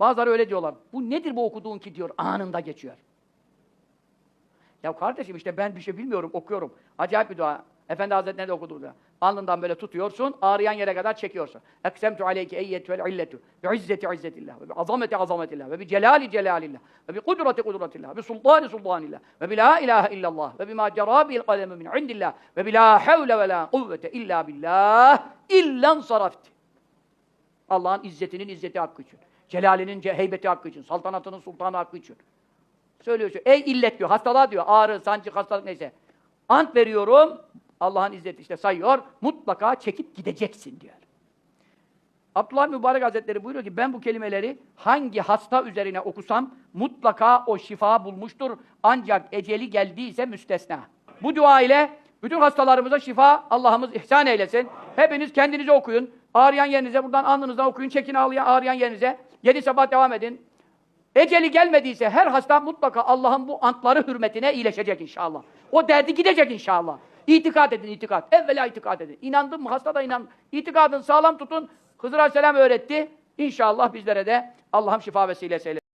Bazıları öyle diyorlar. Bu nedir bu okuduğun ki diyor. Anında geçiyor. Ya kardeşim işte ben bir şey bilmiyorum, okuyorum. Acayip bir dua. Efendi Hazretleri de okudu da. Alnından böyle tutuyorsun, ağrıyan yere kadar çekiyorsun. Eksemtu aleyke eyyetüvel illetu bi izzeti izzetillah ve bi azameti azametillah ve bi celali celalillah ve bi kudreti kudretillah ve bi sultani sultanillah ve bi la ilahe illallah ve bima cera bil kademi min indillah ve bi la havle ve la kuvvete illa billah illan sarafti. Allah'ın izzetinin izzeti hakkı için. Celalinin ce- heybeti hakkı için. Saltanatının sultanı hakkı için. Söylüyor. şu, Ey illet diyor. Hastalığa diyor. Ağrı, sancı, hastalık neyse. Ant veriyorum. Allah'ın izzeti işte sayıyor. Mutlaka çekip gideceksin diyor. Abdullah Mübarek Hazretleri buyuruyor ki ben bu kelimeleri hangi hasta üzerine okusam mutlaka o şifa bulmuştur. Ancak eceli geldiyse müstesna. Bu dua ile bütün hastalarımıza şifa Allah'ımız ihsan eylesin. Hepiniz kendinize okuyun. Ağrıyan yerinize buradan alnınızdan okuyun. Çekin ağrıyan, ağrıyan yerinize. Yedi sabah devam edin. Eceli gelmediyse her hasta mutlaka Allah'ın bu antları hürmetine iyileşecek inşallah. O derdi gidecek inşallah. İtikad edin, itikat. Evvela itikad edin. İnandın mı? Hasta da inan. İtikadını sağlam tutun. Hızır Aleyhisselam öğretti. İnşallah bizlere de Allah'ım şifa vesilesi eylesin.